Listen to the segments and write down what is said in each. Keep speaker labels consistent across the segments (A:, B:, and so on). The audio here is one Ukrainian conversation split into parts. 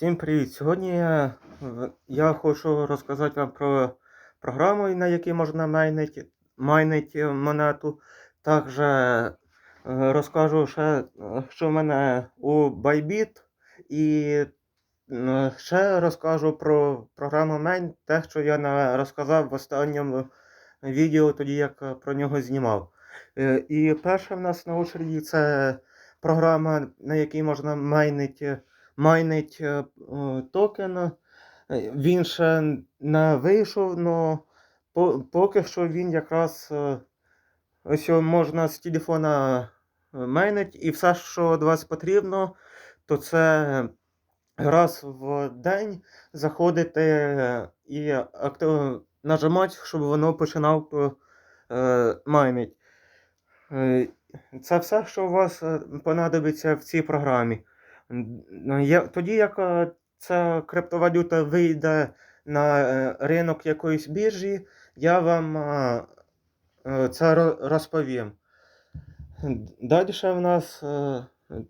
A: Всім привіт! Сьогодні я, хочу розказати вам про програму, на якій можна майнити, майнити монету. Також е, розкажу ще, що в мене у Bybit. І ще розкажу про програму Main, те, що я розказав в останньому відео, тоді як про нього знімав. Е, І перше в нас на очереді це програма, на якій можна майнити майнить е, о, токен. Е, Він ще не вийшов, але поки що він якраз е, ось можна з телефона майнить, і все, що від вас потрібно, то це раз в день заходити і нажимати, щоб воно починав е, майнити. Це все, що у вас понадобиться в цій програмі. Ну, тоді як е, ця криптовалюта вийде на е, ринок якоїсь біржі, я вам е, це розповім. Далі в нас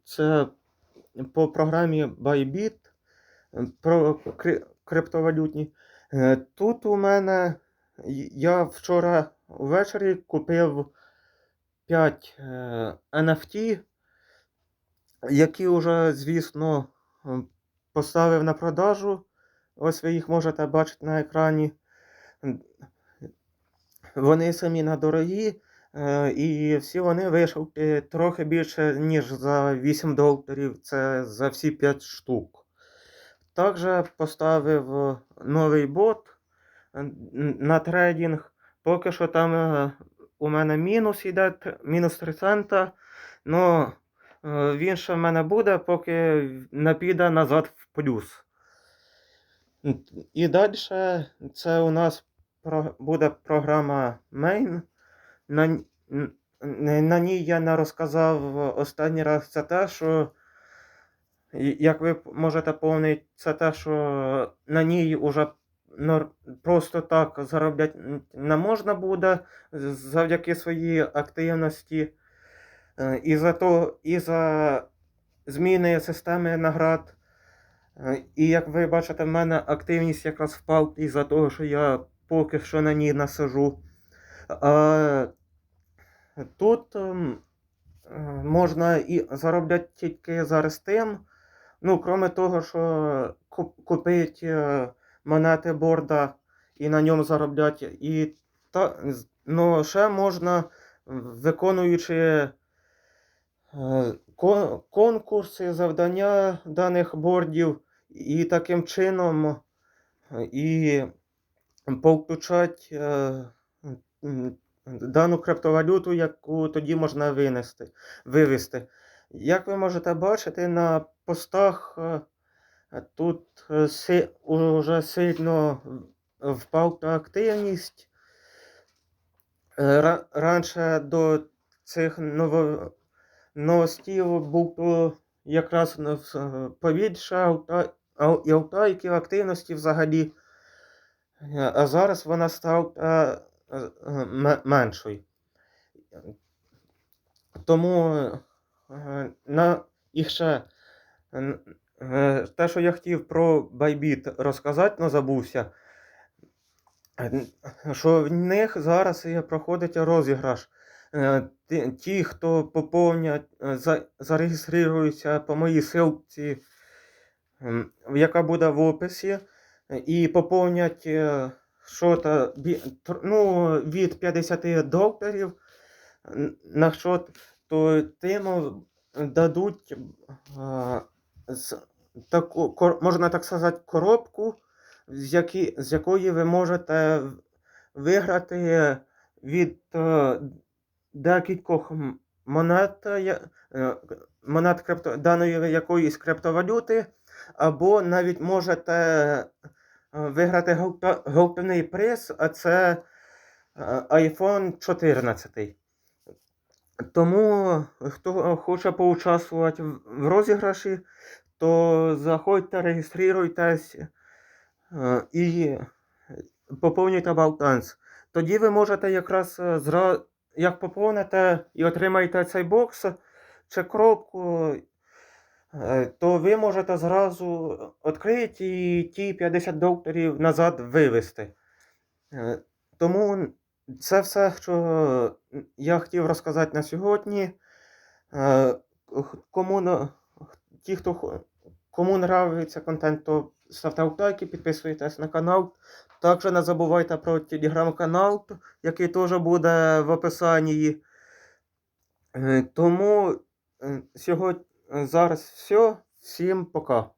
A: це по програмі Bybit про криптовалютні. Тут у мене я вчора ввечері купив 5 е, NFT, які вже, звісно, поставив на продажу. Ось ви їх можете бачити на екрані. Вони самі недорогі, е, і всі вони вийшли трохи більше, ніж за 8 доларів. Це за всі 5 штук. Також поставив новий бот е, на трейдинг. Поки що там е, у мене мінус йде, мінус 3 цента. Е, він ще в мене буде, поки не піде назад в плюс. І далі це у нас буде програма Main. На, на ній я не розказав останній раз це те, що, як ви можете помнити, це те, що на ній уже просто так заробляти не можна буде завдяки своїй активності. Е, І за то, і за зміни системи наград. Е, І як ви бачите, в мене активність якраз впала із-за того, що я поки що на ній насажу. Тут ем, е, можна і заробляти тільки зараз тим. Ну, крім того, що купити е, монети борда і на ньому заробляти. І та, ну, ще можна, виконуючи кон- конкурси, завдання даних бордів, і таким чином е, і повключати е, дану криптовалюту, яку тоді можна винести, вивести. Як ви можете бачити, на постах е, тут е, уже сильно впала активність. Е, Раніше до цих ново, новостів був то якраз аута, ау- і аутайки активності взагалі. Е, А зараз вона стала е, е, меншою. Тому е, на, і ще е, е, те, що я хотів про Bybit розказати, але забувся. Е, Що в них зараз проходить розіграш. Е, Ті, хто поповнять, е, за, зареєструються по моїй ссылці, ем, яка буде в описі, і поповнять е, що-то ну, від 50 доларів на що, то тим е, дадуть таку, можна так сказати, коробку, з, які, з якої ви можете виграти від декількох монет, е, е, монет крипто, даної якоїсь криптовалюти, або навіть можете е, виграти гелтовний приз, а це iPhone 14. Тому, хто хоче поучаствувати в розіграші, то заходьте, реєструйтесь і поповнюйте баланс. Тоді ви можете якраз е, зра... як поповните і отримаєте цей бокс чи коробку, е, то ви можете зразу відкрити і ті 50 докторів назад вивести. Е, Тому це все, що я хотів розказати на сьогодні. Е, Кому, ті, хто кому нравиться контент, то ставте лайки, підписуйтесь на канал. Також не забувайте про телеграм-канал, який теж буде в описанні. Е, Тому е, сьогодні зараз все. Всім пока.